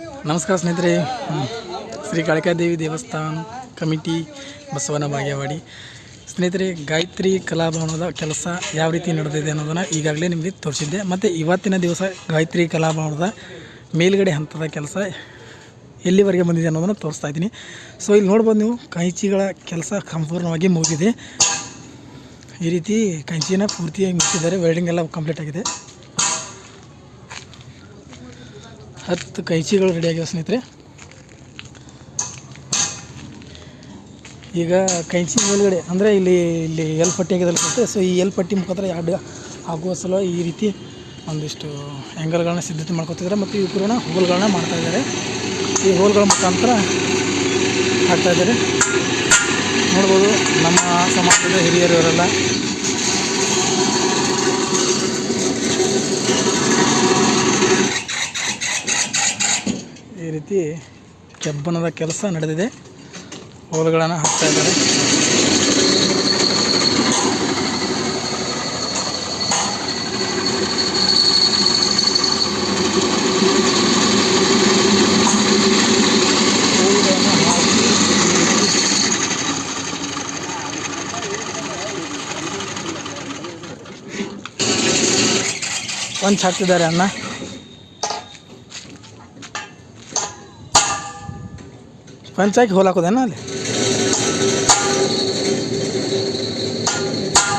ನಮಸ್ಕಾರ ಸ್ನೇಹಿತರೆ. ಶ್ರೀ ಕಾಳಿಕಾದೇವಿ ದೇವಸ್ಥಾನ ಕಮಿಟಿ ಬಸವನ ಬಾಗೇವಾಡಿ. ಸ್ನೇಹಿತರೆ, ಗಾಯತ್ರಿ ಕಲಾಭವನದ ಕೆಲಸ ಯಾವ ರೀತಿ ನಡೆದಿದೆ ಅನ್ನೋದನ್ನು ಈಗಾಗಲೇ ನಿಮಗೆ ತೋರಿಸಿದ್ದೆ. ಮತ್ತು ಇವತ್ತಿನ ದಿವಸ ಗಾಯತ್ರಿ ಕಲಾಭವನದ ಮೇಲುಗಡೆ ಹಂತದ ಕೆಲಸ ಎಲ್ಲಿವರೆಗೆ ಬಂದಿದೆ ಅನ್ನೋದನ್ನು ತೋರಿಸ್ತಾ ಇದ್ದೀನಿ. ಸೊ ಇಲ್ಲಿ ನೋಡ್ಬೋದು ನೀವು, ಕೈಚಿಗಳ ಕೆಲಸ ಸಂಪೂರ್ಣವಾಗಿ ಮುಗಿದಿದೆ. ಈ ರೀತಿ ಕಂಚಿನ ಪೂರ್ತಿಯಾಗಿ ಮುಗಿಸಿದ್ದಾರೆ. ವೆಲ್ಡಿಂಗ್ ಎಲ್ಲ ಕಂಪ್ಲೀಟ್ ಆಗಿದೆ. ಹತ್ತು ಕೈಚಿಗಳು ರೆಡಿ ಆಗಿವೆ ಸ್ನೇಹಿತರೆ. ಈಗ ಕೈಚಿ ಒಳಗಡೆ ಅಂದರೆ ಇಲ್ಲಿ ಇಲ್ಲಿ ಎಲ್ ಪಟ್ಟಿ ಆಗಿದೆ ಸೊ ಈ ಎಲ್ ಪಟ್ಟಿ ಮುಖಾಂತರ ಎರಡು ಆಗುವ ಸಲ ಈ ರೀತಿ ಒಂದಿಷ್ಟು ಆ್ಯಂಗಲ್ಗಳನ್ನ ಸಿದ್ಧತೆ ಮಾಡ್ಕೊತಿದ್ದಾರೆ ಮತ್ತು ಈ ಕೂಡ ಹೋಲ್ಗಳನ್ನ ಮಾಡ್ತಾ ಇದ್ದಾರೆ. ಈ ಹೋಲ್ಗಳ ಮುಖಾಂತರ ಹಾಕ್ತಾ ಇದ್ದಾರೆ. ನೋಡ್ಬೋದು ನಮ್ಮ ಸಮಾಜದ ಹಿರಿಯರು ಇವರೆಲ್ಲ ಈ ರೀತಿ ಕೆಬ್ಬಣದ ಕೆಲಸ ನಡೆದಿದೆ. ಹೋಲ್ಗಳನ್ನು ಹಾಕ್ತಾ ಇದ್ದಾರೆ. ಪಂಚ್ ಹಾಕ್ತಿದ್ದಾರೆ ಅಣ್ಣ. ಪಂಚ್ ಹಾಕಿ ಹೋಲ್ ಹಾಕೋದೇನ ಅಲ್ಲಿ?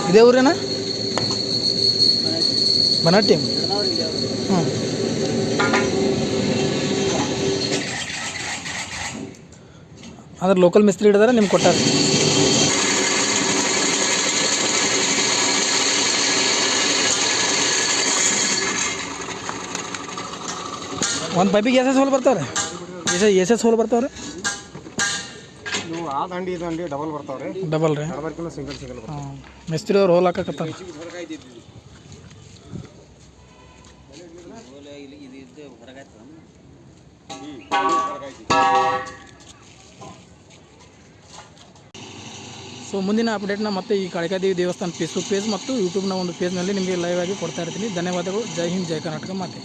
ಇದೇ ಊರೇನ? ಬನಾಟಿ ಹ್ಞೂ ಆದ್ರೆ ಲೋಕಲ್ ಮಿಸ್ತ್ರಿ ಹಿಡಿದಾರೆ, ನಿಮ್ಗೆ ಕೊಟ್ಟಾರ. ಒಂದು ಪೈಪಿಗೆ ಎಸ್ ಎಸ್ ಹೋಲ್ ಬರ್ತಾವ್ರೆ? ಎಸ್ ಎಸ್ ಎಸ್ ಹೋಲ್ ಬರ್ತಾವ್ರೆ? ಆ ದಂಡಿ ಈ ದಂಡಿ ಡಬಲ್ ಬರ್ತಾವ್ರಿ. ಡಬಲ್ ರೀ. ನಡಬರ್ಕಿನ ಸಿಂಗಲ್ ಸಿಂಗಲ್ ಬರ್ತಾವ ಹಾಂ ಮಿಸ್ತ್ರಿ ಅವ್ರು ಹೋಲ್ ಹಾಕಕತ್ತಾರ? ಸೊ ಮುಂದಿನ ಅಪ್ಡೇಟ್ನ ಮತ್ತೆ ಈ ಕಾಳಿಕಾದೇವಿ ದೇವಸ್ಥಾನ ಫೇಸ್ಬುಕ್ ಪೇಜ್ ಮತ್ತು ಯೂಟ್ಯೂಬ್ನ ಒಂದು ಪೇಜ್ನಲ್ಲಿ ನಿಮಗೆ ಲೈವ್ ಆಗಿ ಕೊಡ್ತಾ ಇರ್ತೀನಿ. ಧನ್ಯವಾದಗಳು. ಜೈ ಹಿಂದ್ ಜೈ ಕರ್ನಾಟಕ ಮಾತೆ.